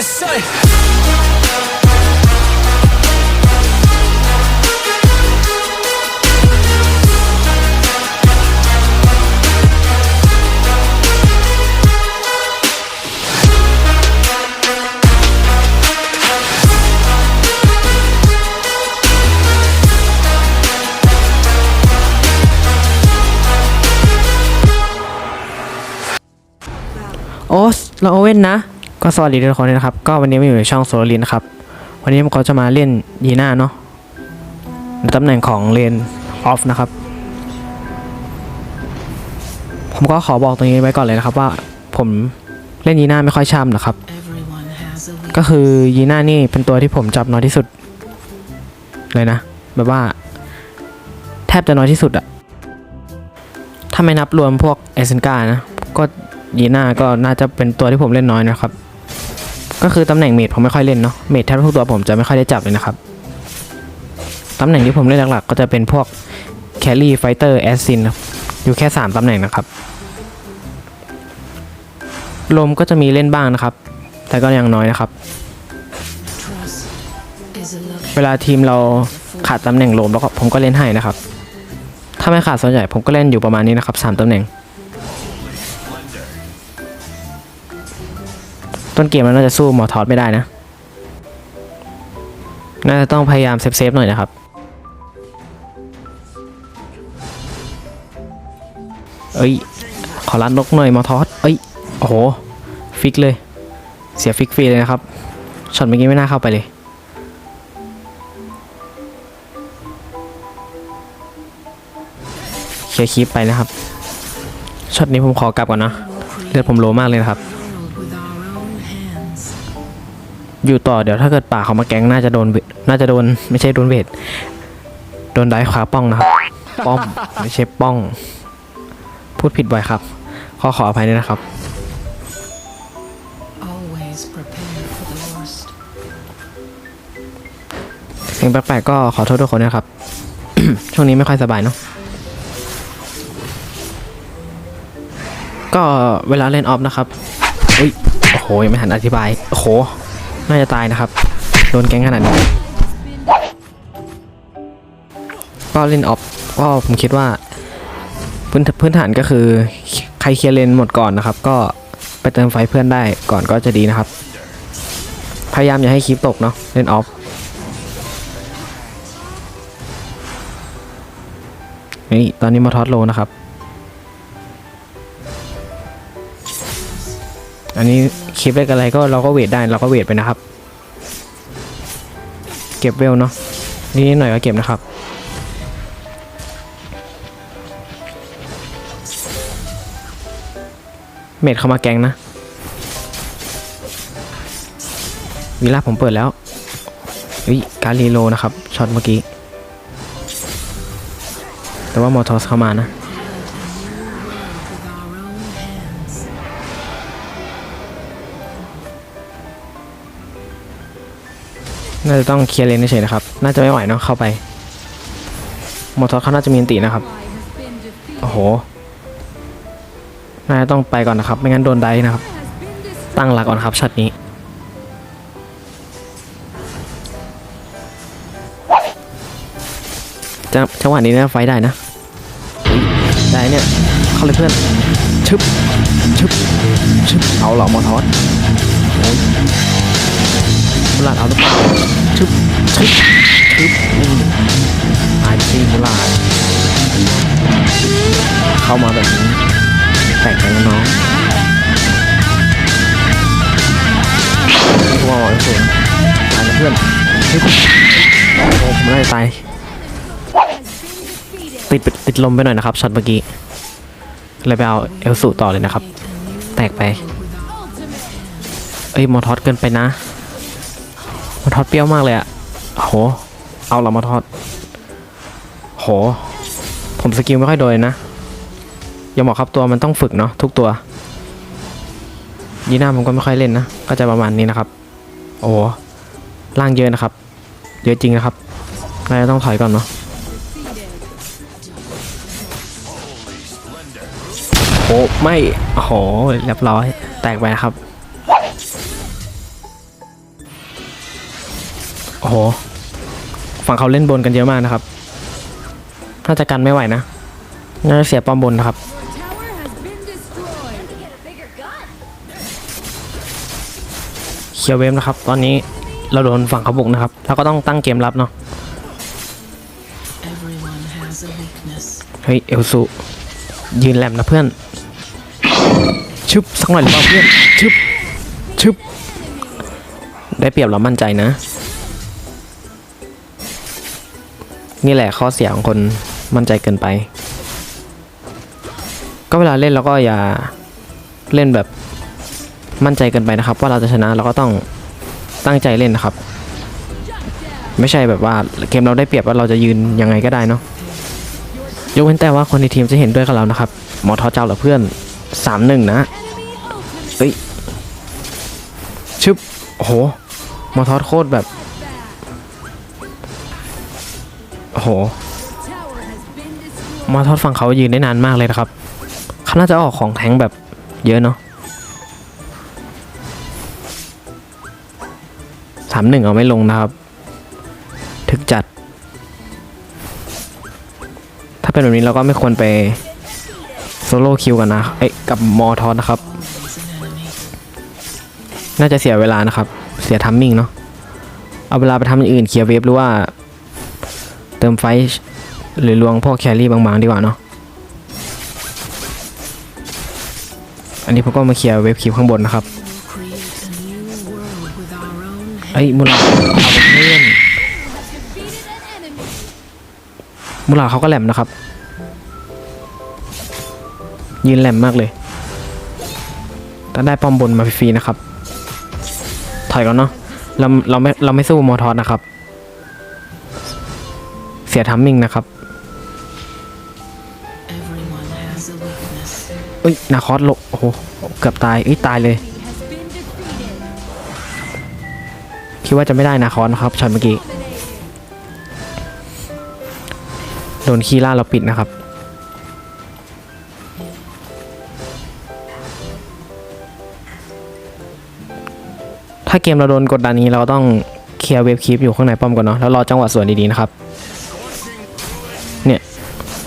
the sun. Wow. โอ้เราโอเว่นนะก็สวัสดีทุกคนด้วยนะครับ ก็วันนี้มาอยู่ในช่องโซลินนะครับ วันนี้ผมก็จะมาเล่นยีน่าเนาะในตำแหน่งของเลนออฟนะครับ ผมก็ขอบอกตรงนี้ไว้ก่อนเลยนะครับว่าผมเล่นยีน่าไม่ค่อยช่ำนะครับ ก็คือยีน่านี่เป็นตัวที่ผมจับน้อยที่สุด เลยนะ แบบว่า แทบจะน้อยที่สุดอะถ้าไม่นับรวมพวกเอเซนกานะ ก็ยีน่าก็น่าจะเป็นตัวที่ผมเล่นน้อยนะครับ ก็คือตำแหน่งเมดผมไม่ค่อยเล่นเนาะเมดแทบทุกตัวผมจะไม่ค่อยได้จับเลยนะครับตำแหน่งที่ผมเล่นหลักๆก็จะเป็นพวกแคลรี่ไฟเตอร์แอสซินอยู่แค่ 3ตำแหน่งนะครับ ลมก็จะมีเล่นบ้างนะครับ แต่ก็ยังน้อยนะครับ เวลาทีมเราขาดตำแหน่งลมแล้วก็ผมก็เล่นให้นะครับ ถ้าไม่ขาดส่วนใหญ่ผมก็เล่นอยู่ประมาณนี้นะครับสามตำแหน่ง ต้นเกมมันน่าจะสู้มอทอดไม่ได้นะ น่าจะต้องพยายามเซฟๆหน่อยนะครับ เอ้ย ขอรัดนกหน่อยมอทอดเอ้ย โอ้โห ฟิกเลย เสียฟิกฟรีเลยนะครับ ช็อตเมื่อกี้ไม่น่าเข้าไปเลยเคลียร์คลิปไปนะครับ ช็อตนี้ผมขอกลับก่อนนะ เลือดผมโลมากเลยนะครับ อยู่ต่อเดี๋ยวถ้าเกิดป่าเขามาแก๊งน่าจะโดนเวน่าจะโดนไม่ใช่โดนเวทโดนได้ขาป้องนะครับ ป้อมไม่ใช่ป้อง พูดผิดบ่อยครับ ขอขออภัยด้วยนะครับ Always prepare for the worst. เสียงแปลกๆก็ขอโทษทุกคนนะครับ ช่วงนี้ไม่ค่อยสบายเนาะก็เวลาเล่นออฟนะครับอุ้ยโอ้โหยังไม่ทันอธิบายโอ้โห น่าจะตายนะครับ โดนแก๊งขนาดนี้ ก็เล่นออฟก็ผมคิดว่า พื้นพื้นฐานก็คือใครเคลียร์เลนหมดก่อนนะครับ ก็ไปเติมไฟเพื่อนได้ก่อนก็จะดีนะครับ พยายามอย่าให้คลิปตกเนาะเล่นออฟนี่ตอนนี้มาทอดโลนะครับ อันนี้คลิปเล็กอะไรก็เราก็เวทได้เราก็เวทไปนะครับ เก็บเวลเนาะนี่หน่อยก็เก็บนะครับเมดเข้ามาแกงนะวีล่าผมเปิดแล้ววิการรีโลนะครับช็อตเมื่อกี้ แต่ว่ามอทอสเข้ามานะ น่าจะต้องเคลียร์เลนเฉยๆนะครับ น่าจะไม่ไหวเนาะเข้าไปมอทอสเขาน่าจะมีอันตินะครับ โอ้โห น่าจะต้องไปก่อนนะครับ ไม่งั้นโดนได้นะครับ ตั้งหลักก่อนครับช็อตนี้จังจังหวะนี้นะไฟได้นะ ได้เนี่ย เข้าเลยเพื่อน ชึบ ชึบ ชึบ เอาเหรอมอทอสโอ้ย มุลาดเอาหรือเปล่าชึบชึบชึบอืมอายซีมุลาดเข้ามาแบบนี้แตกกันน้องพวกเราไอ้ส่วนตายนะเพื่อนชึบโอ้ผมน่าจะตายติดติดลมไปหน่อยนะครับช็อตเมื่อกี้เลยไปเอาเอลสูต่อเลยนะครับ แตกไป เอ้ยมอทอสเกินไปนะ มอทอสเปรี้ยวมากเลยอะโห เอาละมอทอสโห ผมสกิลไม่ค่อยโดยนะย่าบอกครับตัวมันต้องฝึกเนาะทุกตัว ยีน่าผมก็ไม่ค่อยเล่นนะ ก็จะประมาณนี้นะครับ โอ้ล่างเยอะนะครับ เยอะจริงนะครับน่าจะต้องถอยก่อนเนาะโอ้ไม่โอ้โหเรียบร้อย แตกไปนะครับ โอ้โห ฝั่งเขาเล่นบนกันเยอะมากนะครับ น่าจะกันไม่ไหวนะ น่าจะเสียป้อมบนนะครับ เคลียร์เวฟนะครับ ตอนนี้เราโดนฝั่งเขาบุกนะครับเราก็ต้องตั้งเกมรับเนาะ เฮ้ย เอลซูยืนแหลมนะเพื่อน ชึบสักหน่อยหรือเปล่าเพื่อน ชึบ ชึบ ได้เปรียบเรามั่นใจนะ นี่แหละข้อเสียของคนมั่นใจเกินไป ก็เวลาเล่นเราก็อย่าเล่นแบบมั่นใจเกินไปนะครับ ว่าเราจะชนะเราก็ต้องตั้งใจเล่นนะครับ ไม่ใช่แบบว่าเกมเราได้เปรียบว่าเราจะยืนยังไงก็ได้เนาะยกเว้นแต่ว่าคนในทีมจะเห็นด้วยกับเรานะครับ หมอทอเจ้าหรอเพื่อนสามหนึ่งนะเอ้ยชึบโอ้โหมอทอโคตรแบบ โอ้โหมอทอดฝั่งเขายืนได้นานมากเลยนะครับเขาน่าจะออกของแทงแบบเยอะเนาะสามหนึ่งเอาไม่ลงนะครับ ถึกจัด ถ้าเป็นแบบนี้เราก็ไม่ควรไปโซโล่คิวกันนะ เอ้ยกับมอทอสนะครับ น่าจะเสียเวลานะครับ เสียทัมมิ่งเนาะ เอาเวลาไปทำอย่างอื่นเคลียร์เวฟหรือว่า เติมไฟหรือลวงพวกแครี่บางๆ ดีกว่าเนาะ อันนี้ผมก็มาเคลียร์เวฟคิวข้างบนนะครับ We'll create a new world with our own เอ้ยมูลาเอาเพื่อนมูลาเขาก็แหลมนะครับ ยืนแหลมมากเลยแต่ได้ป้อมบนมาฟรีๆนะครับ ถอยก่อนเนาะ เราเราไม่เราไม่สู้มอทอสนะครับ สียทัมมิ่งนะครับ Everyone has a weakness. เอ้ยนาคอสลงโอ้โหเกือบตายเอ้ยตายเลย Has been defeated. คิดว่าจะไม่ได้นาคอสนะครับช็อตเมื่อกี้ Dominated. โดนคีล่าเราปิดนะครับถ้าเกมเราโดนกดดันนี้เราต้องเคลียร์เวฟคีปอยู่ข้างในป้อมก่อนเนาะแล้วรอจังหวะสวนดีๆนะครับเนี่ย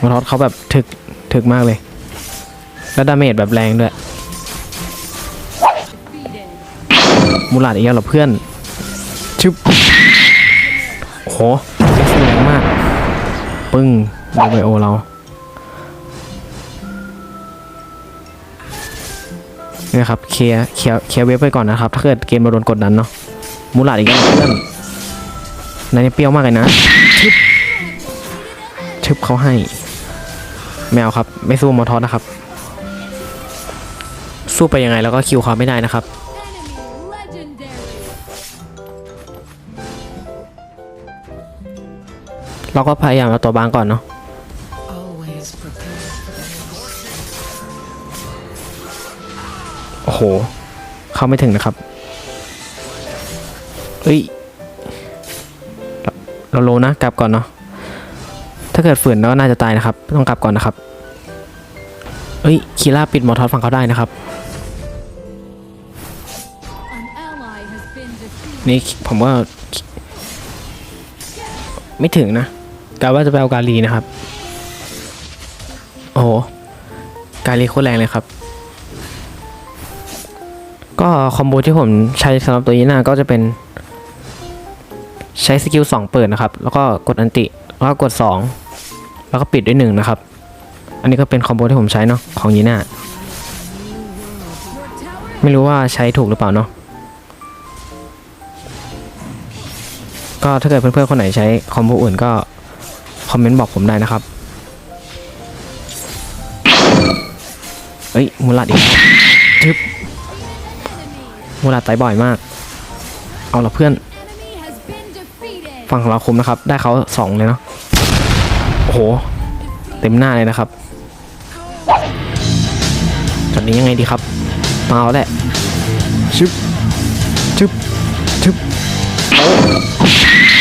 มาทอดเขาแบบถึกถึกมากเลย แล้วดาเมจแบบแรงด้วย มูลาดอีกแล้วเหรอเพื่อนชึบโอ้โหแรงมาก ปึ้งโดนไบโอเราเนี่ยครับเคลียร์เคลียร์เคลียร์เวฟไปก่อนนะครับ ถ้าเกิดเกมเราโดนกดดันเนาะมูลาดอีกแล้วเพื่อนนายนี่เปรี้ยวมากเลยนะชึบชึบเขาให้ แมวครับ ไม่สู้มอทอสนะครับ สู้ไปยังไงแล้วก็คิวเขาไม่ได้นะครับ เราก็พยายามเอาตัวบางก่อนเนาะโอ้โห เข้าไม่ถึงนะครับเฮ้ย เราโลนะกลับก่อนเนาะ ถ้าเกิดฝืนเราก็น่าจะตายนะครับ ต้องกลับก่อนนะครับ เอ้ย คีล่าปิดมอทอสฝั่งเขาได้นะครับ นี่ผมว่า ไม่ถึงนะกะว่าจะไปเอากาลีนะครับ โอ้โห กาลีโคตรแรงเลยครับ ก็คอมโบที่ผมใช้สำหรับตัวยีน่าก็จะเป็น ใช้สกิล2เปิดนะครับ แล้วก็กดอันติ แล้วก็กด 2 แล้วก็ปิดด้วยหนึ่งนะครับ อันนี้ก็เป็นคอมโบที่ผมใช้เนาะของยีน่าไม่รู้ว่าใช้ถูกหรือเปล่าเนาะก็ถ้าเกิดเพื่อนๆคนไหนใช้คอมโบอื่นก็คอมเมนต์บอกผมได้นะครับเอ้ยมูลาดอีกทึบมูลาดตายบ่อยมาก เอาละเพื่อน ฝั่งของเราคุมนะครับ ได้เขาสองเลยเนาะ โอ้โห เต็มหน้าเลยนะครับช็อตนี้ยังไงดีครับมาเอาแหละชึบชึบชึบ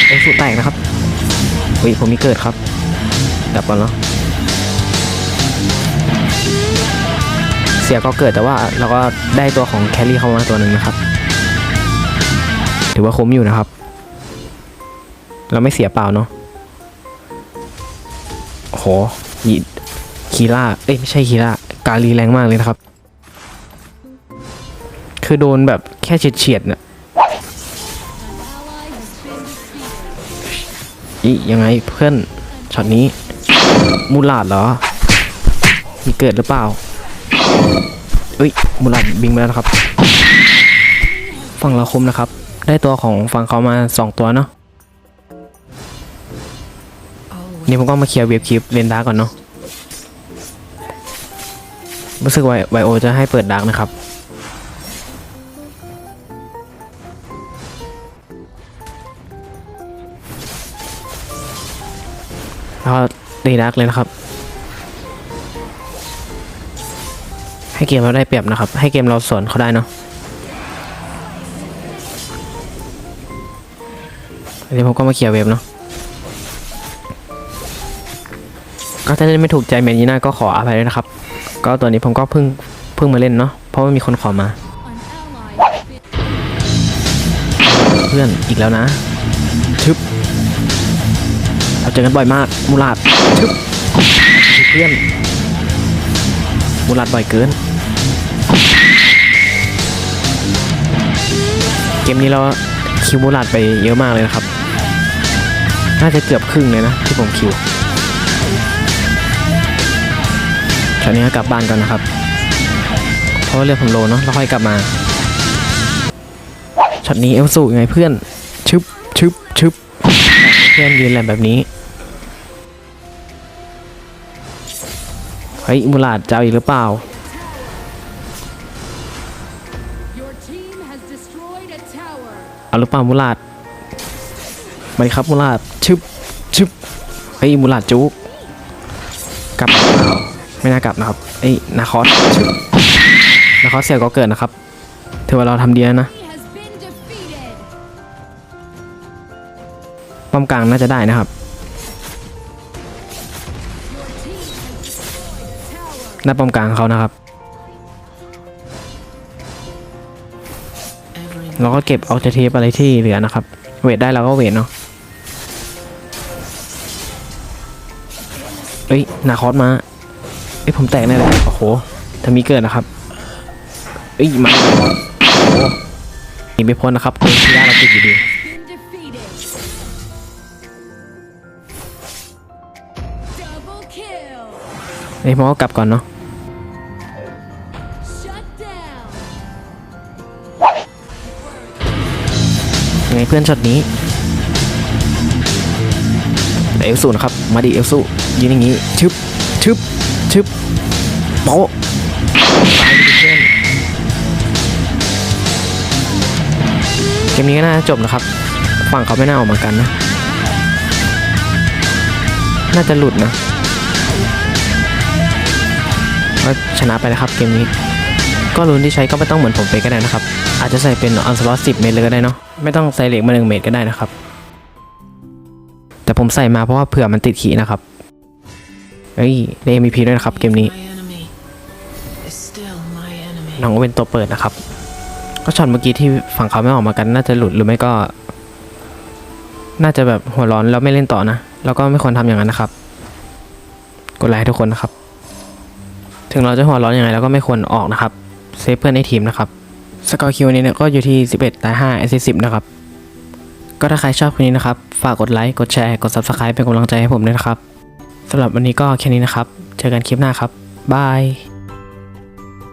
เอ้ยสุดแตกนะครับเฮ้ยผมมีเกิดครับกลับก่อนเนาะเสียก็เกิดแต่ว่าเราก็ได้ตัวของแครี่เข้ามาตัวหนึ่งนะครับ ถือว่าคุ้มอยู่นะครับ เราไม่เสียเปล่าเนาะ โอ้โหยีคีล่าเอ้ยไม่ใช่คีล่ากาลีแรงมากเลยนะครับ คือโดนแบบแค่เฉียดเฉียดๆน่ะอียังไงเพื่อนช็อตนี้ มูลาดเหรอ มีเกิดหรือเปล่าเอ้ยมูลาดบิงไปแล้วครับ ฝั่งเราคมนะครับ ได้ตัวของฝั่งเขามาสองตัวเนาะ นี่ผมก็มาเคลียร์เวฟคลิปเลนดาร์ก่อนเนาะรู้สึกไวไวโอจะให้เปิดดาร์กนะครับ แล้วตีดาร์กเลยนะครับ ให้เกมเราได้เปรียบนะครับ ให้เกมเราสวนเขาได้เนาะอันนี้ผมก็มาเคลียร์เวฟเนาะ ก็ถ้าเล่นไม่ถูกใจแมนยีน่าก็ขออภัยด้วยนะครับ ก็ตัวนี้ผมก็เพิ่งเพิ่งมาเล่นเนาะเพราะว่ามีคนขอมา เพื่อนอีกแล้วนะชึบเราเจอกันบ่อยมากมูลาดชึบเพื่อนมูลาดบ่อยเกิน เกมนี้เราคิวมูลาดไปเยอะมากเลยนะครับ น่าจะเกือบครึ่งเลยนะที่ผมคิว อตนี้กลับบ้านก่อนนะครับ เพราะว่าเรือผมโลเนาะแล้วค่อยกลับมาช็อตนี้เอลสูยังไงเพื่อนชึบชึบชึบเพื่อนยืนแหลมแบบนี้เฮ้ยมูลาดจะเอาอีกหรือเปล่าเอาหรือเปล่ามูลาดมาดิครับมูลาดชึบชึบเฮ้ยมูลาดจุกกลับ ไม่น่ากลับนะครับเอ้นาคอสนาคอสเสียก็เกิดนะครับถือว่าเราทำดีแล้วนะป้อมกลางน่าจะได้นะครับหน้าป้อมกลางเขานะครับเราก็เก็บเอาเทปอะไรที่เหลือนะครับ เวทได้เราก็เวทเนาะเอ้ยนาคอสมา อ้ยผมแตกแน่เลยโอ้โหถ้ามีเกิดนะครับเอ้ยมาโอ้โหนีไม่พ้นนะครับโดนที่ยาเราติดอยู่ดี Been defeated. Double kill. เอ้ยผมก็กลับก่อนเนาะไงเพื่อนช็อตนี้เอลสูนะครับ มาดิเอลสูยืนอย่างงี้ชึบชึบ ชึบโป๊ะตายไปดิเพื่อนเกมนี้ก็น่าจะจบนะครับ ฝั่งเขาไม่น่าออกมากันนะ น่าจะหลุดนะก็ชนะไปนะครับเกมนี้ ก็รุนที่ใช้ก็ไม่ต้องเหมือนผมไปก็ได้นะครับ อาจจะใส่เป็นอันสล็อตสิบเมตรเลยก็ได้เนาะไม่ต้องใส่เหล็กมาหนึ่งเมตรก็ได้นะครับ แต่ผมใส่มาเพราะว่าเผื่อมันติดขีนะครับ เฮ้ยได้ MVP ด้วยนะครับเกมนี้ my enemy is still my enemy น้องก็เป็นตัวเปิดนะครับ ก็ช็อตเมื่อกี้ที่ฝั่งเขาไม่ออกมากันน่าจะหลุดหรือไม่ก็ น่าจะแบบหัวร้อนแล้วไม่เล่นต่อนะแล้วก็ไม่ควรทำอย่างนั้นนะครับกดไลค์ให้ทุกคนนะครับ ถึงเราจะหัวร้อนยังไงเราก็ไม่ควรออกนะครับเซฟเพื่อนในทีมนะครับสกอร์คิวนี้เนี่ยก็อยู่ที่ 11ตาย5 s 10นะครับ ก็ถ้าใครชอบคลิปนี้นะครับ ฝากกดไลค์ กดแชร์ กด Subscribe เป็นกำลังใจให้ผมด้วยนะครับ สำหรับวันนี้ก็แค่นี้นะครับ เจอกันคลิปหน้าครับ บาย